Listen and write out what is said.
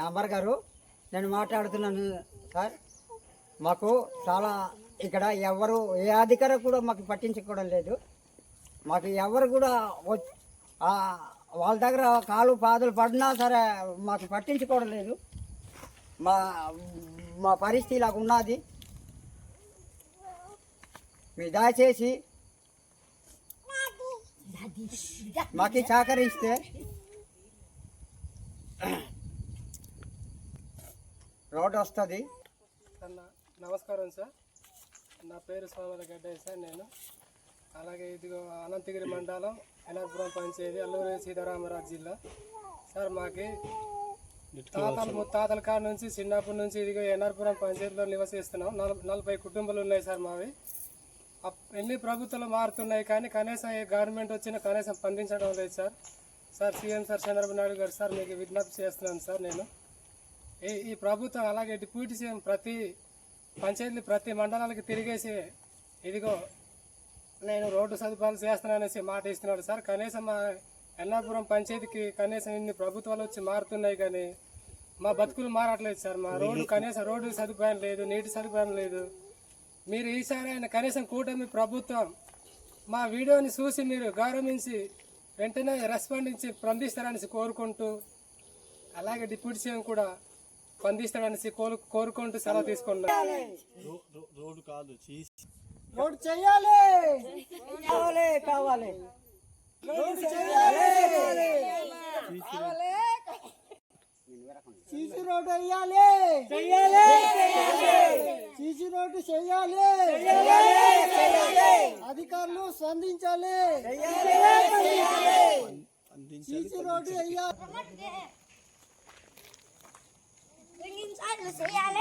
Number గారు నేను మాట్లాడుతున్నాను సార్. మాకు చాలా ఇక్కడ ఎవరు ఏ అధికారం కూడా మాకు పట్టించుకోవడం లేదు. మాకు ఎవరు కూడా వాళ్ళ దగ్గర కాలు పాదలు పడినా సరే మాకు పట్టించుకోవడం లేదు. మా మా పరిస్థితి ఇలాగ ఉన్నది. మీరు దయచేసి మాకు సహకరిస్తే రోడ్ వస్తుంది. అన్న నమస్కారం సార్. నా పేరు స్వామి గడ్డయ్య సార్ నేను. అలాగే ఇదిగో అనంతగిరి మండలం ఎనపురం పంచాయతీ అల్లూరి సీతారామరాజు జిల్లా. సార్ మాకి తాతల ముత్తాతల కాడ నుంచి చిన్నప్పటి నుంచి ఇదిగో ఎన్ఆర్పురం పంచాయతీలో నివసిస్తున్నాం. నల- నలభై కుటుంబాలు ఉన్నాయి సార్ మావి. అప్- ఎన్ని ప్రభుత్వాలు మారుతున్నాయి కానీ కనీసం ఏ గవర్నమెంట్ వచ్చినా కనీసం స్పందించడం లేదు sir. Sir CM sir Chandrababu Naidu garu sir మీకు విజ్ఞప్తి చేస్తున్నాను సార్ నేను. ఈ ఈ ప్రభుత్వం అలాగే డిప్యూటీ సీఎం ప్రతి పంచాయతీ ప్రతి మండలాలకి తిరిగేసి ఇదిగో నేను రోడ్డు సదుపాయాలు చేస్తాననేసి మాట ఇస్తున్నాడు సార్. కనీసం మా ఎన్నాపురం పంచాయతీకి కనీసం ఇన్ని ప్రభుత్వాలు వచ్చి మారుతున్నాయి కానీ మా బతుకులు మారట్లేదు సార్. మా రోడ్డు కనీసం రోడ్డు సదుపాయం లేదు నీటి సదుపాయం లేదు. మీరు ఈసారి అయినా కనీసం కూటమి ప్రభుత్వం మా వీడియోని చూసి మీరు గౌరవించి వెంటనే రెస్పాండ్ ఇచ్చి స్పందిస్తారనేసి కోరుకుంటూ అలాగే డిప్యూటీ సీఎం కూడా స్పందిస్తాడనేసి కోరు కోరుకుంటూ సెలవు రోడ్ చేయాలి కావాలి కావాలి. రోడ్ చేయాలి సీసీ రోడ్డు వేయాలి. చెయ్యాలి. సీసీ రోడ్డు చేయాలి అధికారులు స్పందించాలి. సీసీ రోడ్డు వేయాలి. 是谁呀？